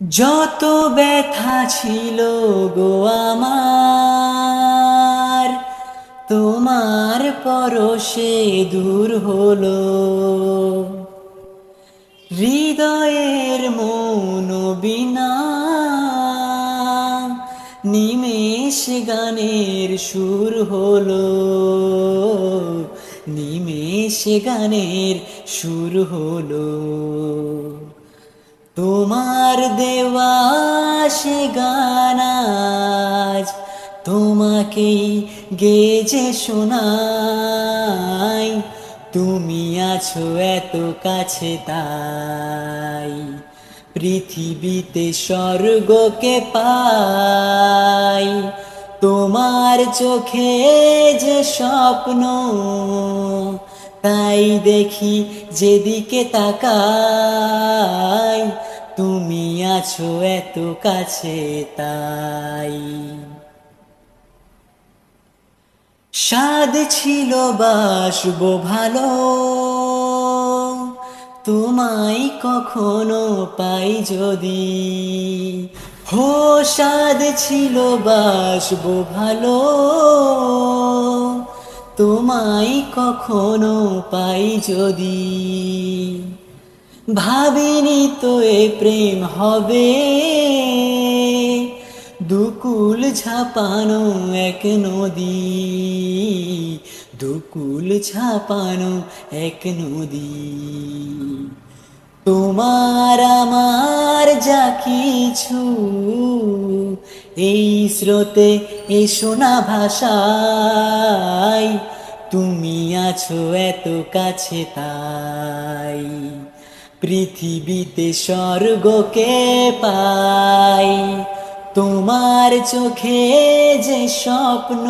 যত ব্যথা ছিল গো আমার, তোমার পরশে দূর হলো। হৃদয়ের মৌন বিনা নিমেষ গানের সুর হলো। নিমেষ গানের সুর হলো। তোমার দেওয়া সে গানাজ তোমাকেই গেজে শোনাই। তুমি আছো এত কাছে তাই, পৃথিবীতে স্বর্গকে পাই। তোমার চোখে যে স্বপ্ন তাই দেখি যেদিকে তাকাই, তুমি আছো এত কাছে তাই। স্বাদ ছিল বাসবো ভালো, তোমায় কখনো পাই যদি। হো, স্বাদ ছিল বাসব ভালো তোমায় কখনো পাই যদি। ভাবিনি তো এ প্রেম হবে। দুকুল ছাপানো এক নদী। দুকুল ছাপানো এক নদী। তোমার আমার যা কিছু। এই স্রোতে এই সোনা ভাষায়, তুমি আছো এত কাছে তাই। পৃথিবীতে স্বর্গকে পাই, তোমার চোখে যে স্বপ্ন,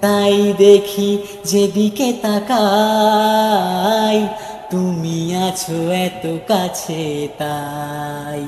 তাই দেখি যেদিকে তাকাই। তুমি আছো এত কাছে তাই